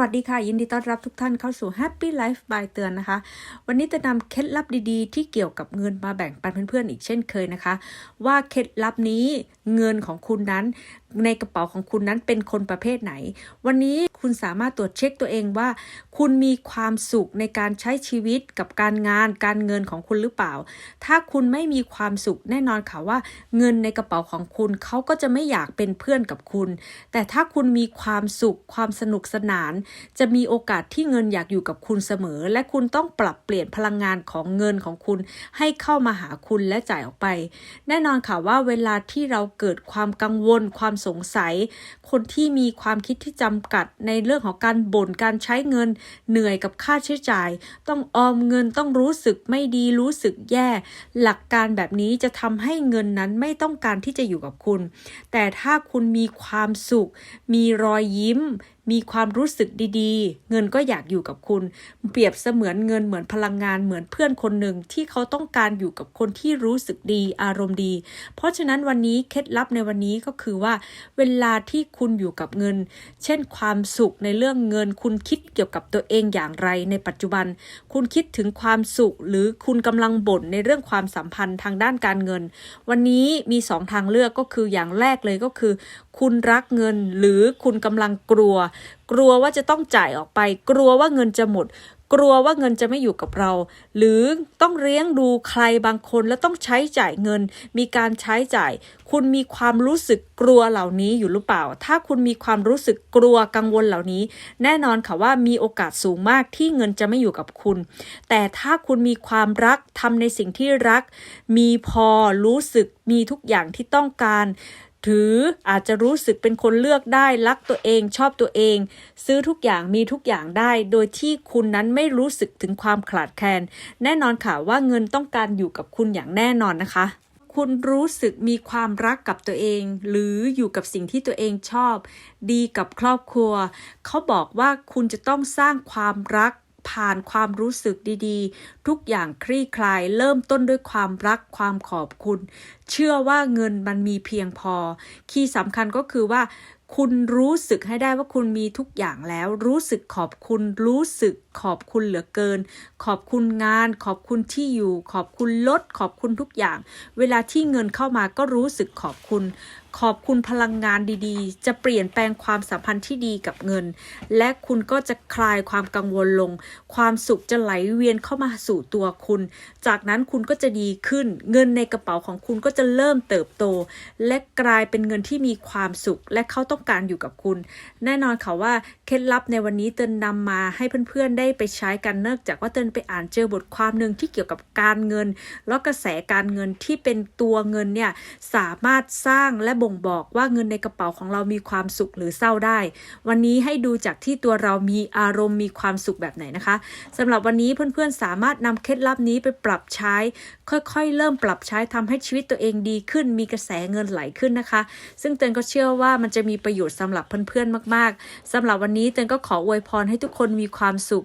วัสดีค่ะ ยินดีต้อนรับทุกท่านเข้าสู่ Happy Life by เตือนนะคะ วันนี้จะนำเคล็ดลับดีๆ ที่เกี่ยวกับเงินมาแบ่งปันเพื่อนๆอีกเช่นเคยนะคะ ว่าเคล็ดลับนี้ เงินของคุณนั้น ในกระเป๋าของคุณนั้นเป็นคนประเภทไหน วันนี้คุณสามารถตรวจเช็คตัวเองว่า คุณมีความสุขในการใช้ชีวิตกับการงาน การเงินของคุณหรือเปล่า ถ้าคุณไม่มีความสุขแน่นอนค่ะว่า เงินในกระเป๋าของคุณเขาก็จะไม่อยากเป็นเพื่อนกับคุณ แต่ถ้าคุณมีความสุขความสนุกสนาน จะมีโอกาสที่เงินอยากอยู่กับคุณเสมอ และคุณต้องปรับเปลี่ยนพลังงานของเงินของคุณ ให้เข้ามาหาคุณและจ่ายออกไป แน่นอนค่ะว่าเวลาที่เราเกิดความกังวล ความสงสัย คนที่มีความคิดที่จำกัดในเรื่องของการบ่นการใช้เงิน เหนื่อยกับค่าใช้จ่าย ต้องออมเงินต้องรู้สึกไม่ดีรู้สึกแย่ หลักการแบบนี้จะทำให้เงินนั้นไม่ต้องการที่จะอยู่กับคุณ แต่ถ้าคุณมีความสุข มีรอยยิ้ม มีความรู้สึกดีๆ เงินก็อยากอยู่กับคุณ เปรียบเสมือนเงินเหมือนพลังงานเหมือนเพื่อนคนหนึ่งที่เขาต้องการอยู่กับคนที่รู้สึกดีอารมณ์ดี เพราะฉะนั้นวันนี้เคล็ดลับในวันนี้ก็คือว่า เวลาที่คุณอยู่กับเงิน เช่น ความสุขในเรื่องเงิน คุณคิดเกี่ยวกับตัวเองอย่างไรในปัจจุบัน คุณคิดถึงความสุข หรือคุณกำลังบ่นในเรื่องความสัมพันธ์ทางด้านการเงิน วันนี้มีสองทางเลือกก็คืออย่างแรกเลยก็คือคุณรักเงินหรือคุณกำลังกลัว กลัวว่าจะต้องจ่ายออกไป กลัวว่าเงินจะหมด กลัวว่าเงินจะไม่อยู่กับเรา หรือต้องเลี้ยงดูใครบางคนแล้วต้องใช้จ่ายเงิน มีการใช้จ่าย คุณมีความรู้สึกกลัวเหล่านี้อยู่หรือเปล่า ถ้าคุณมีความรู้สึกกลัวกังวลเหล่านี้ แน่นอนค่ะว่ามีโอกาสสูงมากที่เงินจะไม่อยู่กับคุณ แต่ถ้าคุณมีความรักทำในสิ่งที่รัก มีพอรู้สึกมีทุกอย่างที่ต้องการ ถืออาจจะรู้สึกเป็นคนเลือกได้รักตัวเองชอบตัวเอง ซื้อทุกอย่างมีทุกอย่างได้ โดยที่คุณนั้นไม่รู้สึกถึงความขาดแคลนแน่นอนค่ะว่าเงินต้องการอยู่กับคุณอย่างแน่นอนนะคะคุณรู้สึกมีความรักกับตัวเอง หรืออยู่กับสิ่งที่ตัวเองชอบ ดีกับครอบครัว เขาบอกว่าคุณจะต้องสร้างความรัก ผ่านความรู้สึกดีๆ ทุกอย่างคลี่คลาย เริ่มต้นด้วยความรักความขอบคุณ เชื่อว่าเงินมันมีเพียงพอ คีย์สำคัญก็คือว่า คุณรู้สึกให้ได้ว่าคุณมีทุกอย่างแล้ว รู้สึกขอบคุณรู้สึก ขอบคุณเหลือเกิน ขอบคุณงาน ขอบคุณที่อยู่ ขอบคุณรถขอบคุณทุกอย่าง เวลาที่เงินเข้ามาก็รู้สึกขอบคุณ ขอบคุณพลังงานดีๆ จะเปลี่ยนแปลงความสัมพันธ์ที่ดีกับเงิน และคุณก็จะคลายความกังวลลง ความสุขจะไหลเวียนเข้ามาสู่ตัวคุณ จากนั้นคุณก็จะดีขึ้น เงินในกระเป๋าของคุณก็จะเริ่มเติบโต และกลายเป็นเงินที่มีความสุข และเขาต้องการอยู่กับคุณ แน่นอนค่ะว่าเคล็ดลับในวันนี้เตือนนำมาให้เพื่อนๆได้ไปใช้กันเนื่องจากว่าเตือนไปอ่านเจอบทความหนึ่งที่เกี่ยวกับการเงิน แล้วกระแสการเงินที่เป็นตัวเงินเนี่ยสามารถสร้างและบ่งบอกว่าเงินในกระเป๋าของเรามีความสุขหรือเศร้าได้ วันนี้ให้ดูจากที่ตัวเรามีอารมณ์มีความสุขแบบไหนนะคะสำหรับวันนี้เพื่อนๆสามารถนำเคล็ดลับนี้ไปปรับใช้ ค่อยๆ เริ่มปรับใช้ทำให้ชีวิตตัวเองดีขึ้น มีกระแสเงินไหลขึ้นนะคะ ซึ่งเตือนก็เชื่อว่ามันจะมีประโยชน์สำหรับเพื่อนๆมาก ๆสำหรับวันนี้เตือนก็ขออวยพรให้ทุกคนมีความสุข